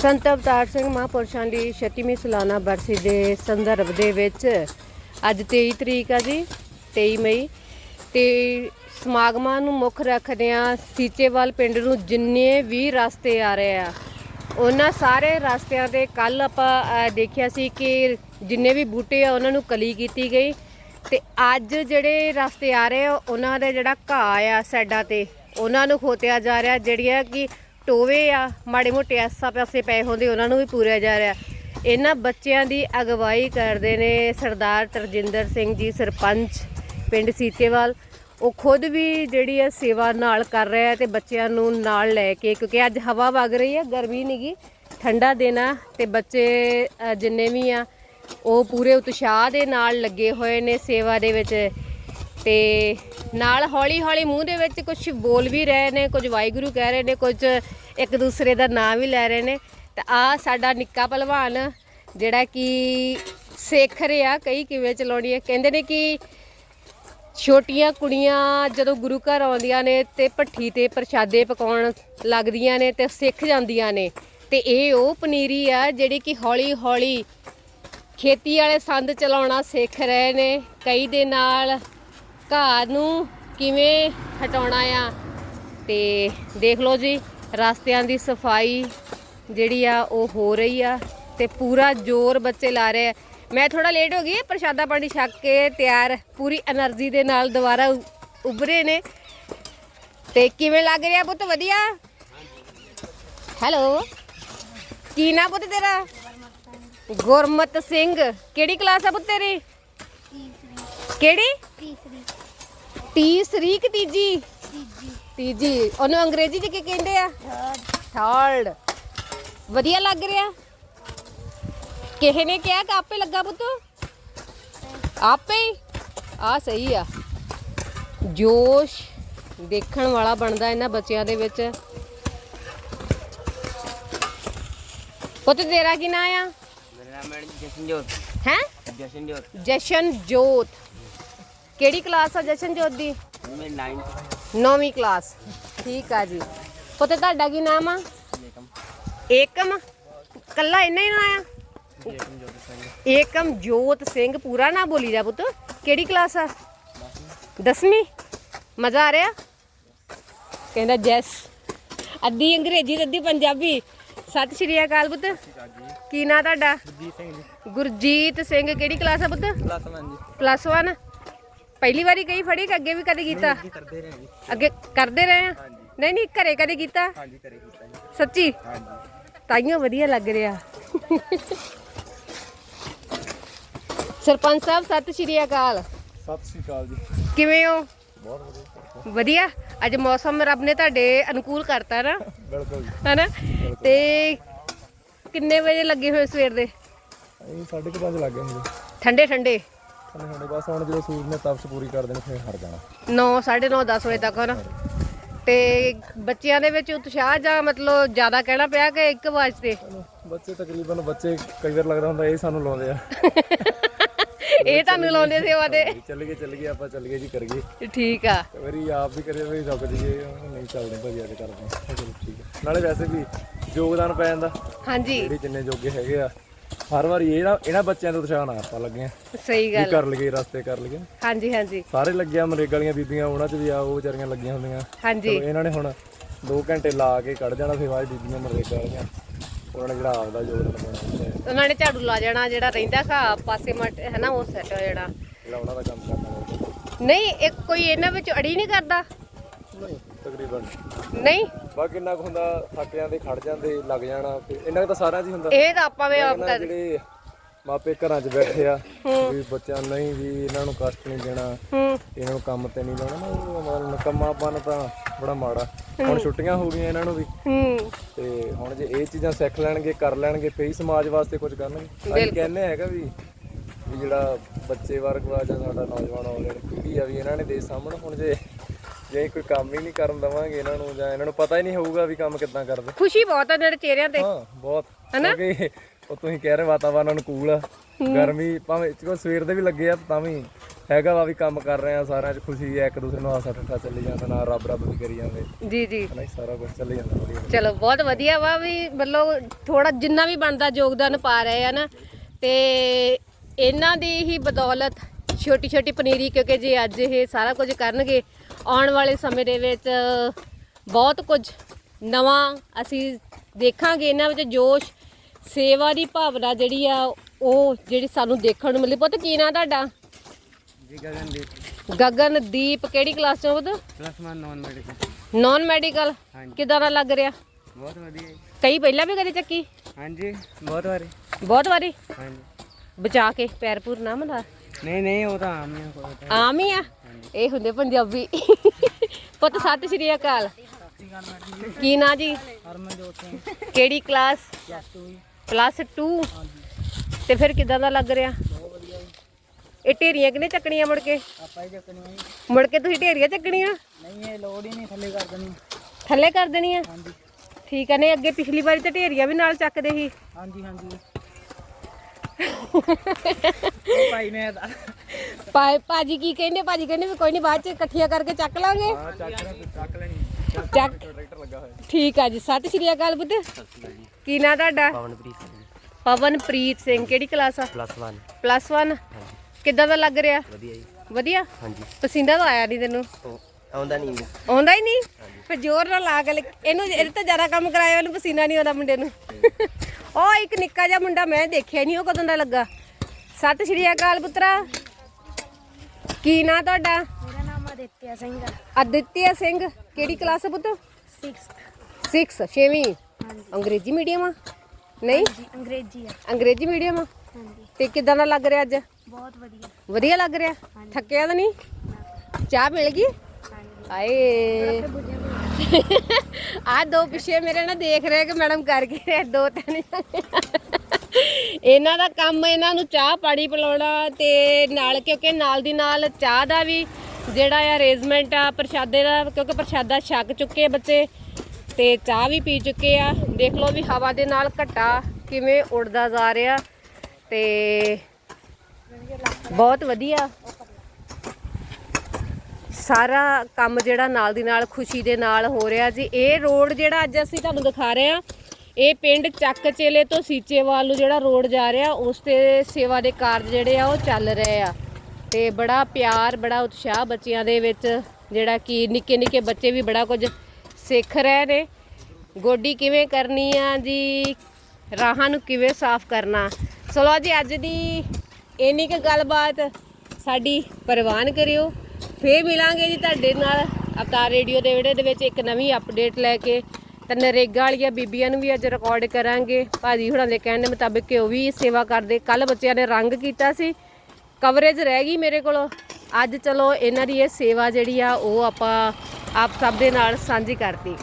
ਸੰਤ ਅਵਤਾਰ ਸਿੰਘ ਮਹਾਂਪੁਰਸ਼ਾਂ ਦੀ 36ਵੀਂ ਸਾਲਾਨਾ ਬਰਸੀ ਦੇ ਸੰਦਰਭ ਦੇ ਵਿੱਚ ਅੱਜ 23 ਤਰੀਕ ਆ ਜੀ 23 ਮਈ। ਤੇ ਸਮਾਗਮਾਂ ਨੂੰ ਮੁੱਖ ਰੱਖਦਿਆਂ ਸੀਚੇਵਾਲ ਪਿੰਡ ਨੂੰ ਜਿੰਨੇ ਵੀ ਰਸਤੇ ਆ ਰਹੇ ਆ, ਉਹਨਾਂ ਸਾਰੇ ਰਸਤਿਆਂ ਤੇ ਕੱਲ ਆਪਾਂ ਦੇਖਿਆ ਸੀ ਕਿ ਜਿੰਨੇ ਵੀ ਬੂਟੇ ਆ, ਉਹਨਾਂ ਨੂੰ ਕਲੀ ਕੀਤੀ ਗਈ। ਤੇ ਅੱਜ ਜਿਹੜੇ ਰਸਤੇ ਆ ਰਹੇ ਆ, ਉਹਨਾਂ ਦੇ ਜਿਹੜਾ ਘਾਹ ਆ ਸਾਈਡਾਂ ਤੇ, ਉਹਨਾਂ ਨੂੰ ਖੋਤਿਆ ਜਾ ਰਿਹਾ, ਜਿਹੜੀਆਂ ਕਿ ਟੋਵੇ ਆ, ਮਾੜੇ ਮੋਟੇ ਆਸਾ ਪਾਸੇ ਪਏ ਹੁੰਦੇ, ਉਹਨਾਂ ਨੂੰ ਵੀ ਪੂਰਿਆ ਜਾ ਰਿਹਾ। ਇਹਨਾਂ ਬੱਚਿਆਂ ਦੀ ਅਗਵਾਈ ਕਰਦੇ ਨੇ ਸਰਦਾਰ ਤਰਜਿੰਦਰ ਸਿੰਘ ਜੀ, ਸਰਪੰਚ ਪਿੰਡ ਸੀਤੇਵਾਲ ਉਹ ਖੁਦ ਵੀ ਜਿਹੜੀ ਹੈ ਸੇਵਾ ਨਾਲ ਕਰ ਰਿਹਾ ਤੇ ਬੱਚਿਆਂ ਨੂੰ ਨਾਲ ਲੈ ਕੇ, ਕਿਉਂਕਿ ਅੱਜ ਹਵਾ ਵਗ ਰਹੀ ਹੈ, ਗਰਮੀ ਨਹੀਂਗੀ ਠੰਡਾ ਦੇਣਾ ਤੇ ਬੱਚੇ ਜਿੰਨੇ ਵੀ ਆ, ਉਹ ਪੂਰੇ ਉਤਸ਼ਾਹ ਦੇ ਨਾਲ ਲੱਗੇ ਹੋਏ ਨੇ ਸੇਵਾ ਦੇ ਵਿੱਚ। ਤੇ ਨਾਲ ਹੌਲੀ ਹੌਲੀ ਮੂੰਹ ਦੇ ਵਿੱਚ ਕੁਝ ਬੋਲ ਵੀ ਰਹੇ ਨੇ, ਕੁਝ ਵਾਹਿਗੁਰੂ ਕਹਿ ਰਹੇ ਨੇ, ਕੁਝ ਇੱਕ ਦੂਸਰੇ ਦਾ ਨਾਮ ਵੀ ਲੈ ਰਹੇ ਨੇ। ਤੇ ਆ ਸਾਡਾ ਨਿੱਕਾ ਪਹਿਲਵਾਨ ਜਿਹੜਾ ਕਿ ਸਿੱਖ ਰਿਹਾ, ਕਈ ਕਿਵੇਂ ਚਲਾਉਣੀ ਹੈ। ਕਹਿੰਦੇ ਨੇ ਕਿ ਛੋਟੀਆਂ ਕੁੜੀਆਂ ਜਦੋਂ ਗੁਰੂ ਘਰ ਆਉਂਦੀਆਂ ਨੇ ਤੇ ਭੱਠੀ ਤੇ ਪ੍ਰਸ਼ਾਦੇ ਪਕਾਉਣ ਲੱਗਦੀਆਂ ਨੇ ਤੇ ਸਿੱਖ ਜਾਂਦੀਆਂ ਨੇ। ਤੇ ਇਹ ਉਹ ਪਨੀਰੀ ਆ ਜਿਹੜੀ ਕਿ ਹੌਲੀ ਹੌਲੀ ਖੇਤੀ ਵਾਲੇ ਸੰਦ ਚਲਾਉਣਾ ਸਿੱਖ ਰਹੇ ਨੇ। ਕਈ ਦੇ ਨਾਲ ਘਾਹ ਨੂੰ ਕਿਵੇਂ ਹਟਾਉਣਾ ਆ? ਤੇ ਦੇਖ ਲਓ ਜੀ ਰਸਤਿਆਂ ਦੀ ਸਫ਼ਾਈ ਜਿਹੜੀ ਆ ਉਹ ਹੋ ਰਹੀ ਆ ਤੇ ਪੂਰਾ ਜ਼ੋਰ ਬੱਚੇ ਲਾ ਰਹੇ ਆ। ਮੈਂ ਥੋੜਾ ਲੇਟ ਹੋ ਗਈ ਪ੍ਰਸ਼ਾਦਾ ਪਾਣੀ ਛੱਕ ਕੇ ਤਿਆਰ ਪੂਰੀ એનર્ਜੀ ਦੇ ਨਾਲ ਦੁਬਾਰਾ ਉੱਭਰੇ ਨੇ। ਤੇ ਕਿਵੇਂ ਲੱਗ ਰਿਹਾ ਪੁੱਤ? ਵਧੀਆ? ਹੈਲੋ ਕੀ ਨਾ ਪੁੱਤ ਤੇਰਾ? ਗੁਰਮਤ ਸਿੰਘ। ਕਿਹੜੀ ਕਲਾਸ ਆ ਪੁੱਤ ਤੇਰੀ? ਕਿਹੜੀ? ਤੀਸਰੀ ਕਿ ਤੀਜੀ। ਤੀਜੀ। ਤੀਜੀ ਉਹਨੂੰ ਅੰਗਰੇਜ਼ੀ ਚ ਕੀ ਕਹਿੰਦੇ ਆ? ਥਰਡ। ਵਧੀਆ ਲੱਗ ਰਿਹਾ। ਕਿਸੇ ਨੇ ਕਿਹਾ ਕਿ ਆਪੇ ਲੱਗਾ ਪੁੱਤ? ਆਪੇ ਹੀ। ਆ ਸਹੀ ਆ। ਜੋਸ਼ ਦੇਖਣ ਵਾਲਾ ਬਣਦਾ ਇਹਨਾਂ ਬੱਚਿਆਂ ਦੇ ਵਿੱਚ। ਪੁੱਤ ਤੇਰਾ ਕੀ ਨਾਂ ਆ? ਮੇਰਾ ਨਾਮ ਮੈਡਮ ਜਸ਼ਨਜੋਤ। ਹੈ? ਜਸ਼ਨਜੋਤ। ਜਸ਼ਨ ਜੋਤ ਕਿਹੜੀ ਕਲਾਸ ਆ ਜਸ਼ਨ ਜੋਤ ਦੀ? ਮੈਂ 9th ਨੌਵੀਂ ਕਲਾਸ ਠੀਕ ਆ ਜੀ। ਪੁੱਤ ਤੁਹਾਡਾ ਕੀ ਨਾਮ ਆ? ਏਕਮ। ਏਕਮ ਕੱਲਾ ਇੰਨਾ ਹੀ ਨਾਂ ਆ ਏਕਮ ਜੋਤ ਸਿੰਘ ਏਕਮ ਜੋਤ ਸਿੰਘ ਪੂਰਾ ਨਾ ਬੋਲੀ ਜਾ ਪੁੱਤ। ਕਿਹੜੀ ਕਲਾਸ ਆ? ਦਸਵੀਂ? ਮਜ਼ਾ ਆ ਰਿਹਾ? ਕਹਿੰਦਾ ਜੈਸ। ਅੱਧੀ ਅੰਗਰੇਜ਼ੀ ਤੇ ਅੱਧੀ ਪੰਜਾਬੀ। ਸਤਿ ਸ਼੍ਰੀ ਅਕਾਲ ਪੁੱਤ। ਕੀ ਨਾਂ ਤੁਹਾਡਾ? ਜੀ ਸਿੰਘ ਜੀ। ਗੁਰਜੀਤ ਸਿੰਘ ਕਿਹੜੀ ਕਲਾਸ ਆ ਪੁੱਤ? ਪਲੱਸ 1 ਜੀ। ਪਲੱਸ 1 ਪਹਿਲੀ ਵਾਰੀ ਕਈ ਫੜੀ ਕਿ ਅੱਗੇ ਵੀ ਕਦੇ ਕੀਤਾ? ਕੀ ਕਰਦੇ ਰਹੇ ਜੀ। ਅੱਗੇ ਕਰਦੇ ਰਹੇ ਆ? ਨਹੀਂ ਨਹੀਂ ਘਰੇ ਕਦੇ ਕੀਤਾ? ਹਾਂਜੀ ਕਰੇ ਕੀਤਾ ਜੀ। ਸੱਚੀ? ਹਾਂਜੀ। ਤਾਈਓ ਵਧੀਆ ਲੱਗ ਰਿਹਾ। ਸਰਪੰਚ ਸਾਹਿਬ ਸਤਿ ਸ਼੍ਰੀ ਅਕਾਲ। ਸਤਿ ਸ਼੍ਰੀ ਅਕਾਲ ਜੀ। ਕਿਵੇਂ ਹੋ? ਬਹੁਤ ਵਧੀਆ। ਵਧੀਆ? ਅੱਜ ਮੌਸਮ ਰੱਬ ਨੇ ਤੁਹਾਡੇ ਅਨੁਕੂਲ ਕਰਤਾ ਨਾ? ਬਿਲਕੁਲ ਜੀ। ਹਨਾ? ਤੇ ਕਿੰਨੇ ਵਜੇ ਲੱਗੇ ਹੋਏ ਸਵੇਰ ਦੇ? ਇਹ ਸਾਢੇ ਕੁ ਪੰਜ ਲੱਗ ਗਏ ਹੁੰਦੇ ਠੰਡੇ ਠੰਡੇ ਸਾਡੇ ਸਾਡੇ ਬਸ ਹੁਣ ਜਦੋਂ ਸੂਰਜ ਨੇ ਤਪਸ਼ ਪੂਰੀ ਕਰ ਦੇਣੀ ਫਿਰ ਹਟ ਜਾਣਾ। 9 9:30 10 ਵਜੇ ਤੱਕ ਹਨਾ? ਤੇ ਬੱਚਿਆਂ ਦੇ ਵਿੱਚ ਉਤਸ਼ਾਹ ਜਾਂ ਮਤਲਬ ਜ਼ਿਆਦਾ ਕਹਿਣਾ ਪਿਆ ਕਿ ਇੱਕ ਆਵਾਜ਼ ਤੇ? ਚਲੋ ਬੱਚੇ ਤਕਰੀਬਨ ਬੱਚੇ ਕਈ ਵਾਰ ਲੱਗਦਾ ਹੁੰਦਾ ਇਹ ਸਾਨੂੰ ਲਾਉਂਦੇ ਆ। ਇਹ ਤੁਹਾਨੂੰ ਲਾਉਂਦੇ ਸੇਵਾ ਤੇ ਵੀ ਚੱਲ ਗਏ ਚੱਲ ਗਏ ਆਪਾਂ ਚੱਲ ਗਏ ਜੀ ਕਰ ਗਏ ਠੀਕ ਆ। ਕਈ ਵਾਰੀ ਆਪ ਵੀ ਕਰੇ ਵੀ ਰੁਕ ਜੀਏ ਨਹੀਂ ਚੱਲਦੇ ਭਾਜੀ ਅੱਜ ਕਰਦੇ ਹਾਂ। ਚਲੋ ਠੀਕ ਹੈ ਨਾਲੇ ਵੈਸੇ ਵੀ ਯੋਗਦਾਨ ਪੈ ਜਾਂਦਾ ਹਾਂਜੀ। ਜਿਹੜੇ ਜਿੰਨੇ ਜੋਗੇ ਹੈਗੇ ਆ ਹਰ ਵਾਰੀ ਇਹਨਾਂ ਇਹਨਾਂ ਬੱਚਿਆਂ ਦੇ ਉਤਸ਼ਾਹ ਨਾਲ ਆਪਾਂ ਲੱਗੇ ਆ। ਸਹੀ ਵੀ ਗੱਲ ਕਰ ਲਈਏ ਰਸਤੇ ਕਰ ਲਈਏ। ਹਾਂਜੀ ਹਾਂਜੀ। ਸਾਰੇ ਲੱਗੇ ਆ ਮਰੇਗਾ ਵਾਲੀਆਂ ਬੀਬੀਆਂ ਉਹਨਾਂ 'ਚ ਵੀ ਆ ਉਹ ਵਿਚਾਰੀਆਂ ਲੱਗੀਆਂ ਹੁੰਦੀਆਂ। ਹਾਂਜੀ। ਚਲੋ ਇਹਨਾਂ ਨੇ ਹੁਣ 2 ਘੰਟੇ ਲਾ ਕੇ ਕੱਢ ਜਾਣਾ ਫਿਰ ਬਾਅਦ 'ਚ ਬੀਬੀਆਂ ਮਰੇਗਾ ਵਾਲੀਆਂ। ਉਹਨਾਂ ਨੇ ਜਿਹੜਾ ਆਪਦਾ ਯੋਗਦਾਨ ਪਾਉਣਾ ਉਹਨਾਂ ਨੇ ਝਾੜੂ ਲਾ ਜਾਣਾ ਜਿਹੜਾ ਰਹਿੰਦਾ ਘਾ ਪਾਸੇ ਮਟ ਹੈ ਨਾ ਉਹ ਸੈੱਟ ਹੋ ਜਾਣਾ। ਜਿਹੜਾ ਉਹਨਾਂ ਦਾ ਕੰਮ ਕਰਨਾ। ਨਹੀਂ ਇੱਕ ਕੋਈ ਇਹਨਾਂ ਵਿੱਚ ਅੜੀ ਨਹੀਂ ਕਰਦਾ? ਨਹੀਂ। ਤਕਰੀਬਨ? ਨਹੀਂ। ਬਾਕੀ ਕਿੰਨਾ ਕੁ ਹੁੰਦਾ ਥੱਕ ਜਾਂਦੇ ਖੜ ਜਾਂਦੇ ਲੱਗ ਜਾਣਾ ਫਿਰ ਇੰਨਾ ਕੁ ਤਾਂ ਸਾਰਿਆਂ 'ਚ ਹੀ ਹੁੰਦਾ। ਇਹ ਤਾਂ ਆਪਾਂ ਵੀ ਆਪ ਇਹਨਾਂ ਕਰ ਜਿਹੜੇ ਮਾਪੇ ਘਰਾਂ 'ਚ ਬੈਠੇ ਆ ਵੀ ਬੱਚਿਆਂ ਨੂੰ ਨਹੀਂ ਵੀ ਇਹਨਾਂ ਨੂੰ ਕਸ਼ਟ ਨਹੀਂ ਦੇਣਾ ਇਹਨਾਂ ਨੂੰ ਕੰਮ ਤੇ ਨਹੀਂ ਲਾਉਣਾ ਨਾ ਉਹ ਮਤਲਬ ਨਕੰਮਾਪਨ ਤਾਂ ਬੜਾ ਮਾੜਾ। ਹੁਣ ਛੁੱਟੀਆਂ ਹੋ ਗਈਆਂ ਇਹਨਾਂ ਨੂੰ ਵੀ। ਤੇ ਹੁਣ ਜੇ ਇਹ ਚੀਜ਼ਾਂ ਸਿੱਖ ਲੈਣਗੇ ਕਰ ਲੈਣਗੇ ਫੇਰ ਹੀ ਸਮਾਜ ਵਾਸਤੇ ਕੁਝ ਕਰਨਗੇ। ਅਸੀਂ ਕਹਿੰਦੇ ਹੈਗਾ ਵੀ ਵੀ ਜਿਹੜਾ ਬੱਚੇ ਵਰਗ ਵਾ ਜਾਂ ਸਾਡਾ ਨੌਜਵਾਨ ਆਉਣ ਪੀੜ੍ਹੀ ਆ ਵੀ ਇਹਨਾਂ ਨੇ ਦੇਸ਼ ਸਾਹਮਣੇ ਹੁਣ ਜੇ ਜੇ ਕੋਈ ਕੰਮ ਹੀ ਨਹੀਂ ਕਰਨ ਦਵਾਂਗੇ ਇਹਨਾਂ ਨੂੰ ਜਾਂ ਇਹਨਾਂ ਨੂੰ ਪਤਾ ਹੀ ਨਹੀਂ ਹੋਊਗਾ ਵੀ ਕੰਮ ਕਿੱਦਾਂ ਕਰਦੇ। ਖੁਸ਼ੀ ਬਹੁਤ ਆ ਇਹਨਾਂ ਦੇ ਚਿਹਰਿਆਂ ਤੇ। ਹਾਂ ਬਹੁਤ। ਕਿਉਂਕਿ ਉਹ ਤੁਸੀਂ ਕਹਿ ਰਹੇ ਵਾਤਾਵਰਨ ਅਨੁਕੂਲ ਆ। ਗਰਮੀ ਭਾਵੇਂ ਚਲੋ ਸਵੇਰ ਦੇ ਵੀ ਲੱਗੇ ਆ ਤਾਂ ਵੀ ਹੈਗਾ ਵਾ ਵੀ ਕੰਮ ਕਰ ਰਹੇ ਆ ਸਾਰਿਆਂ 'ਚ ਖੁਸ਼ੀ ਹੈ ਇੱਕ ਦੂਸਰੇ ਨੂੰ ਹਾਸਾ ਠੱਠਾ ਚੱਲੀ ਜਾਂਦਾ ਨਾਲ ਰੱਬ ਰੱਬ ਵੀ ਕਰੀ ਜਾਂਦੇ। ਜੀ ਜੀ। ਹਨਾ ਜੀ, ਸਾਰਾ ਕੁਝ ਚੱਲੀ ਜਾਂਦਾ ਵਧੀਆ। ਚਲੋ ਬਹੁਤ ਵਧੀਆ ਵਾ ਵੀ ਮਤਲਬ ਥੋੜਾ ਜਿੰਨਾ ਵੀ ਬਣਦਾ ਯੋਗਦਾਨ ਪਾ ਰਹੇ ਆ ਨਾ ਤੇ ਇਹਨਾਂ ਦੀ ਹੀ ਬਦੌਲਤ ਛੋਟੀ ਛੋਟੀ ਪਨੀਰੀ ਕਿਉਂਕਿ ਜੇ ਅੱਜ ਇਹ ਸਾਰਾ ਕੁਝ ਕਰਨਗੇ ਆਉਣ ਵਾਲੇ ਸਮੇਂ ਦੇ ਵਿੱਚ ਬਹੁਤ ਕੁਝ ਨਵਾਂ ਅਸੀਂ ਦੇਖਾਂਗੇ। ਇਹਨਾਂ ਵਿੱਚ ਜੋਸ਼ ਸੇਵਾ ਦੀ ਭਾਵਨਾ ਜਿਹੜੀ ਆ ਉਹ ਜਿਹੜੀ ਸਾਨੂੰ ਦੇਖਣ ਨੂੰ ਮਿਲੀ। ਪੁੱਤ ਕੀ ਨਾਂ ਤੁਹਾਡਾ? ਜੀ ਗਗਨਦੀਪ। ਗਗਨਦੀਪ ਕਿਹੜੀ ਕਲਾਸ ਚੋਂ ਪੁੱਤ? Plus 1 non medical. Non medical. ਕਿਦਾਂ ਦਾ ਲੱਗ ਰਿਹਾ? ਬਹੁਤ ਵਧੀਆ ਕਈ ਪਹਿਲਾਂ ਵੀ ਕਦੇ ਚੱਕੀ? ਹਾਂਜੀ ਬਹੁਤ ਵਾਰੀ। ਬਹੁਤ ਵਾਰੀ? ਹਾਂਜੀ। ਬਚਾ ਕੇ ਪੈਰ ਪੂਰ ਨਾ ਮਲਾ। ਨਹੀਂ ਨਹੀਂ ਉਹ ਤਾਂ ਆਮ ਹੀ ਆ ਕੋਈ ਤਾਂ। ਆਮ ਹੀ ਆ? ਇਹ ਹੁੰਦੇ ਪੰਜਾਬੀ। ਪੁੱਤ ਸਤਿ ਸ਼੍ਰੀ ਅਕਾਲ। ਕੀ ਨਾਂ ਜੀ? ਹਰਮਨਜੋਤ ਸਿੰਘ। ਕਿਹੜੀ ਕਲਾਸ? ਪਲੱਸ 2 ਪਲੱਸ 2 ਤੇ ਫਿਰ ਕਿਦਾਂ ਦਾ ਲੱਗ ਰਿਹਾ? ਇਹ ਢੇਰੀਆਂ ਕਿਨੇ ਚੱਕਣੀਆਂ ਮੁੜ ਕੇ? ਆਪਾਂ ਹੀ ਚੱਕਣੀ ਆ ਜੀ। ਮੁੜ ਕੇ ਤੁਸੀਂ ਢੇਰੀਆਂ ਚੱਕਣੀਆਂ? ਨਹੀਂ ਇਹ ਲੋੜ ਹੀ ਨਹੀਂ ਥੱਲੇ ਕਰ ਦੇਣੀ। ਥੱਲੇ ਕਰ ਦੇਣੀਆਂ? ਹਾਂਜੀ। ਠੀਕ ਆ ਨੇ ਅੱਗੇ ਪਿਛਲੀ ਵਾਰੀ ਤਾਂ ਢੇਰੀਆਂ ਵੀ ਨਾਲ ਚੱਕਦੇ ਸੀ। ਹਾਂਜੀ ਹਾਂਜੀ। ਭਾਈ ਮੈਂ ਤਾਂ ਪਾ- ਭਾਜੀ ਕੀ ਕਹਿੰਦੇ? ਭਾਜੀ ਕਹਿੰਦੇ ਵੀ ਕੋਈ ਨਹੀਂ ਬਾਅਦ ਚ ਇਕੱਠੀਆਂ ਕਰਕੇ ਚੱਕ ਲਾਂਗੇ। ਹਾਂ ਚੱਕ ਚੱਕ ਲੈਣੀ। ਚੱਕ। ਟਰੈਕਟਰ ਲੱਗਾ ਹੋਇਆ। ਠੀਕ ਆ ਜੀ ਸਤਿ ਸ਼੍ਰੀ ਅਕਾਲ ਬੁੱਧ। ਕੀ ਨਾਂ ਤੁਹਾਡਾ? ਪਵਨਪ੍ਰੀਤ ਸਿੰਘ। ਪਵਨਪ੍ਰੀਤ ਸਿੰਘ ਕਿਹੜੀ ਕਲਾਸ ਆ? ਪਲੱਸ 1 ਪਲੱਸ 1 ਕਿੱਦਾਂ ਦਾ ਲੱਗ ਰਿਹਾ? ਵਧੀਆ ਜੀ। ਵਧੀਆ? ਹਾਂਜੀ। ਪਸੀਨਾ ਤਾਂ ਆਇਆ ਨਹੀਂ ਤੈਨੂੰ? ਆਉਂਦਾ ਨਹੀਂ ਆਉਂਦਾ ਹੀ ਨਹੀਂ ਫਿਰ ਜ਼ੋਰ ਨਾਲ ਲਾ ਕੇ ਇਹਨੂੰ ਇਹਦੇ ਤੋਂ ਜ਼ਿਆਦਾ ਕੰਮ ਕਰਾਇਆ ਉਹਨੂੰ ਪਸੀਨਾ ਨਹੀਂ ਆਉਂਦਾ ਮੁੰਡੇ ਨੂੰ। ਉਹ ਇੱਕ ਨਿੱਕਾ ਜਿਹਾ ਮੁੰਡਾ ਮੈਂ ਦੇਖਿਆ ਨਹੀਂ ਉਹ ਕਦੋਂ ਦਾ ਲੱਗਾ? ਸਤਿ ਸ਼੍ਰੀ ਅਕਾਲ ਪੁੱਤਰਾ। ਕੀ ਨਾਂ ਤੁਹਾਡਾ? ਮੇਰਾ ਨਾਮ ਆਦਿਤਿਆ ਸਿੰਘ ਅਦਿੱਤਿਆ ਸਿੰਘ ਕਿਹੜੀ ਕਲਾਸ ਹੈ ਪੁੱਤ? 6th 6 ਛੇਵੀਂ। ਹਾਂਜੀ। ਅੰਗਰੇਜ਼ੀ ਮੀਡੀਅਮ ਆ? ਨਹੀਂ? ਜੀ ਅੰਗਰੇਜ਼ੀ ਹੈ ਅੰਗਰੇਜ਼ੀ ਮੀਡੀਅਮ ਆ? ਹਾਂਜੀ। ਤੇ ਕਿਦਾਂ ਦਾ ਲੱਗ ਰਿਹਾ ਅੱਜ? ਬਹੁਤ ਵਧੀਆ। ਵਧੀਆ ਲੱਗ ਰਿਹਾ? ਥੱਕਿਆ ਤਾਂ ਨਹੀਂ? ਚਾਹ ਮਿਲ ਗਈ? ਹਾਂਜੀ। ਆਏ ਆ ਦੋ ਪਿੱਛੇ ਮੇਰੇ ਨਾਲ ਦੇਖ ਰਹੇ ਕਿ ਮੈਡਮ ਕਰ ਕੀ ਰਹੇ, ਦੋ ਤਿੰਨ ਇਹਨਾਂ ਦਾ ਕੰਮ ਇਹਨਾਂ ਨੂੰ ਚਾਹ ਪਾਣੀ ਪਿਲਾਉਣਾ ਤੇ ਨਾਲ ਕਿਉਂਕਿ ਨਾਲ ਦੀ ਨਾਲ ਚਾਹ ਦਾ ਵੀ ਜਿਹੜਾ ਆ ਅਰੇਂਜਮੈਂਟ ਆ ਪ੍ਰਸ਼ਾਦੇ ਦਾ, ਕਿਉਂਕਿ ਪ੍ਰਸ਼ਾਦਾ ਛਕ ਚੁੱਕੇ ਬੱਚੇ ਤੇ ਚਾਹ ਵੀ ਪੀ ਚੁੱਕੇ ਆ। ਦੇਖ ਲਓ ਵੀ ਹਵਾ ਦੇ ਨਾਲ ਘਟਾ ਕਿਵੇਂ ਉੜਦਾ ਜਾ ਰਿਹਾ ਤੇ ਬਹੁਤ ਵਧੀਆ। ਸਾਰਾ ਕੰਮ ਜਿਹੜਾ ਨਾਲ ਦੀ ਨਾਲ, ਖੁਸ਼ੀ ਦੇ ਨਾਲ ਹੋ ਰਿਹਾ ਜੀ। ਇਹ ਰੋਡ ਜਿਹੜਾ ਅੱਜ ਅਸੀਂ ਤੁਹਾਨੂੰ ਦਿਖਾ ਰਹੇ ਆ ਇਹ ਪਿੰਡ ਚੱਕ ਚੇਲੇ ਤੋਂ ਸੀਚੇਵਾਲ ਨੂੰ ਜਿਹੜਾ ਰੋਡ ਜਾ ਰਿਹਾ, ਉਸ ਤੇ ਸੇਵਾ ਦੇ ਕਾਰਜ ਜਿਹੜੇ ਆ, ਉਹ ਚੱਲ ਰਹੇ ਆ। ਤੇ ਬੜਾ ਪਿਆਰ, ਬੜਾ ਉਤਸ਼ਾਹ ਬੱਚਿਆਂ ਦੇ ਵਿੱਚ, ਜਿਹੜਾ ਕਿ ਨਿੱਕੇ ਨਿੱਕੇ ਬੱਚੇ ਵੀ ਬੜਾ ਕੁਝ ਸਿੱਖ ਰਹੇ ਨੇ। ਗੋਡੀ ਕਿਵੇਂ ਕਰਨੀ ਆ ਜੀ? ਰਾਹਾਂ ਨੂੰ ਕਿਵੇਂ ਸਾਫ਼ ਕਰਨਾ? ਚਲੋ ਜੀ, ਅੱਜ ਦੀ ਇੰਨੀ ਕੁ ਗੱਲਬਾਤ ਸਾਡੀ ਪ੍ਰਵਾਨ ਕਰਿਓ। ਫੇਰ ਮਿਲਾਂਗੇ ਜੀ ਤੁਹਾਡੇ ਨਾਲ ਅਵਤਾਰ ਰੇਡੀਓ ਦੇ ਵਿੜੇ ਦੇ ਵਿੱਚ ਇੱਕ ਨਵੀਂ ਅਪਡੇਟ ਲੈ ਕੇ ਤਾਂ ਨਰੇਗਾ ਵਾਲੀਆਂ ਬੀਬੀਆਂ ਨੂੰ ਵੀ ਅੱਜ ਰਿਕਾਰਡ ਕਰਾਂਗੇ। ਭਾਜੀ ਹੁਣਾਂ ਦੇ ਕਹਿਣ ਦੇ ਮੁਤਾਬਿਕ ਕਿ ਉਹ ਵੀ ਸੇਵਾ ਕਰਦੇ। ਕੱਲ ਬੱਚਿਆਂ ਨੇ ਰੰਗ ਕੀਤਾ ਸੀ। ਕਵਰੇਜ ਰਹਿ ਗਈ ਮੇਰੇ ਕੋਲ। ਅੱਜ ਚਲੋ ਇਹਨਾਂ ਦੀ ਇਹ ਸੇਵਾ ਜਿਹੜੀ ਆ, ਉਹ ਆਪਾਂ ਆਪ ਸਭ ਦੇ ਨਾਲ ਸਾਂਝੀ ਕਰਤੀ।